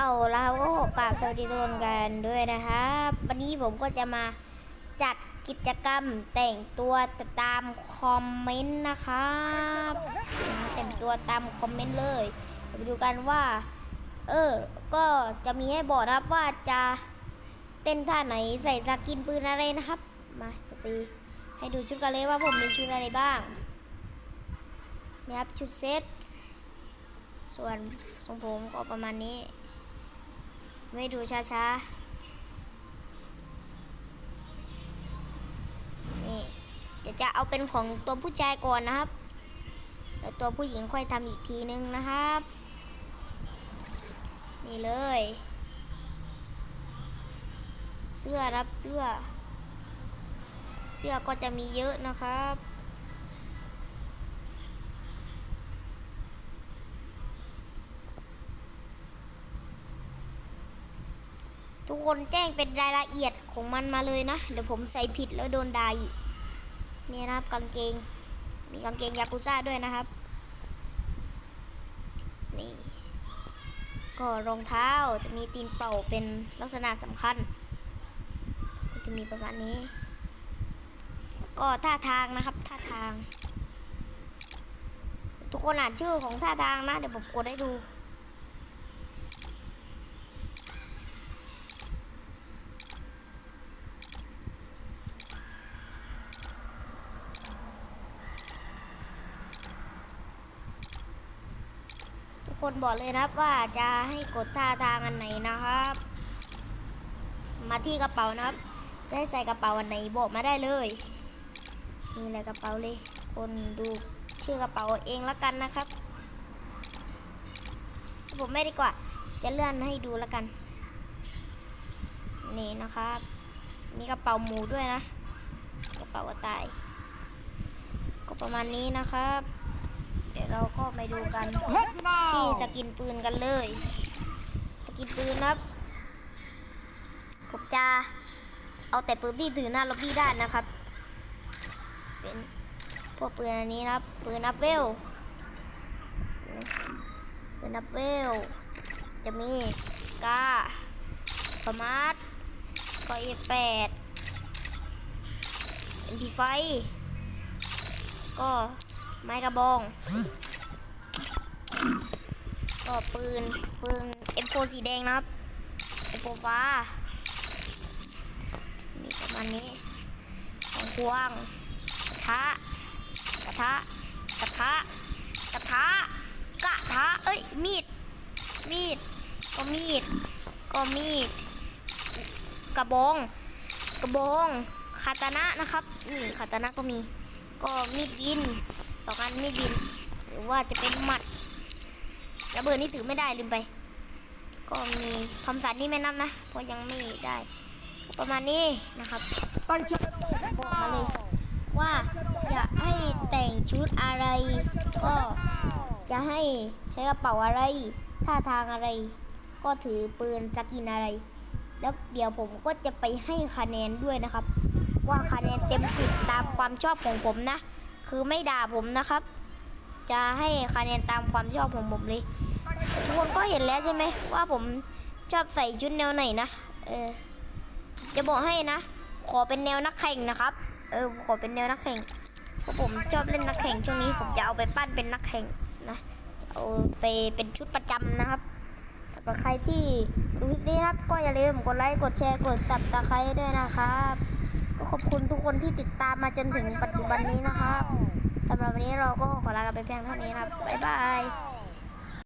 เอาแล้วก็ขอกราบสวัสดีทุกคนกันด้วยนะครับ วันนี้ผมก็จะมาจัดกิจกรรมแต่งตัวตามคอมเมนต์นะครับแต่งตัวตามคอมเมนต์เลยเไปดูกันว่า เออ ก็จะมีให้บอกนะครับว่าจะเต้นท่าไหนใส่สกินปืนอะไรนะครับ มาไปให้ดูชุดกันเลยว่าผมมีชุดอะไรบ้างนี่ครับชุดเซตส่วนทรงผมก็ประมาณนี้ ไม่ดูช้าๆ นี่จะจะเอาเป็นของตัวผู้ชายก่อนนะครับ แล้วตัวผู้หญิงค่อยทำอีกทีนึงนะครับ นี่เลย เสื้อรับเสื้อ เสื้อก็จะมีเยอะนะครับ ทุกคนแจ้งเป็นรายละเอียดของมันมาเลยนะ เดี๋ยวผมใส่ผิดแล้วโดนด่าอีกนี่นะครับกางเกง มีกางเกงยากุซ่าด้วยนะครับ นี่ ก็รองเท้าจะมีตีนเป่าเป็นลักษณะสำคัญก็จะมีประมาณนี้ ก็ท่าทางนะครับท่าทาง ทุกคนอ่านชื่อของท่าทางนะ เดี๋ยวผมกดให้ดู คนบอกเลยนะครับว่าจะให้กดท่าทางอันไหนนะครับ มาที่กระเป๋านะครับ จะให้ใส่กระเป๋าอันไหนบอกมาได้เลยนี่แหละกระเป๋าเลย คนดูชื่อกระเป๋าเองละกันนะครับ ผมไม่ดีกว่า จะเลื่อนให้ดูละกัน นี่นะครับ มีกระเป๋าหมูด้วยนะ กระเป๋ากระต่าย ก็ประมาณนี้นะครับ ดี๋ยวเราก็ไปดูกันที่สกินปืนกันเลย สกินปืนนะครับผมจะเอาแต่ปืนที่ถือหน้าล็อบบี้ได้นะครับ เป็นพวกปืนอันนี้นะครับ ปืนอัพเวลปืนอัพเวล จะมีกาสมาร์ทก็เอแปดเอ็มพีไฟก็ ไม้กระบองก็ปืน ปืน M4 สีแดงนะครับ M4 ฟ้านี่ประมาณนี้ของควงกระทะกระทะกระทะกระทะกระทะเอ้ยมีด มีด ก็มีด ก็มีด กระบอง กระบองคาตานะนะครับ นี่คาตานะก็มี ก็มีดบิน สองอันมีดบิน หรือว่าจะเป็นหมัดระเบิดนี่ถือไม่ได้ลืมไป ก็มีคำสั่นนี่ไม่นับนะเพราะยังไม่ได้ ประมาณนี้นะครับบอกมาเลย now! ว่าจะให้แต่งชุดอะไร ก็จะให้ใช้กระเป๋าอะไร ท่าทางอะไร ก็ถือปืนสกินอะไร แล้วเดี๋ยวผมก็จะไปให้คะแนนด้วยนะครับ ว่าคะแนนเต็มสิบตามความชอบของผมนะ คือไม่ด่าผมนะครับ จะให้คะแนนตามความชอบของผมเลย ทุกคนก็เห็นแล้วใช่ไหมว่าผมชอบใส่ชุดแนวไหนนะ เออ จะบอกให้นะ ขอเป็นแนวนักแข่งนะครับ เออ ขอเป็นแนวนักแข่ง เพราะผมชอบเล่นนักแข่งช่วงนี้ ผมจะเอาไปปั้นเป็นนักแข่งนะเอาไปเป็นชุดประจำนะครับสำหรับใครที่ดูคลิปนี้ครับ ก็อย่าลืมกดไลค์ กดแชร์ กดตับตะไคร้ด้วยนะครับ ขอบคุณทุกคนที่ติดตามมาจนถึงปัจจุบันนี้นะครับสำหรับวันนี้เราก็ขอลากันไปเพียงเท่านี้นะครับบ๊ายบาย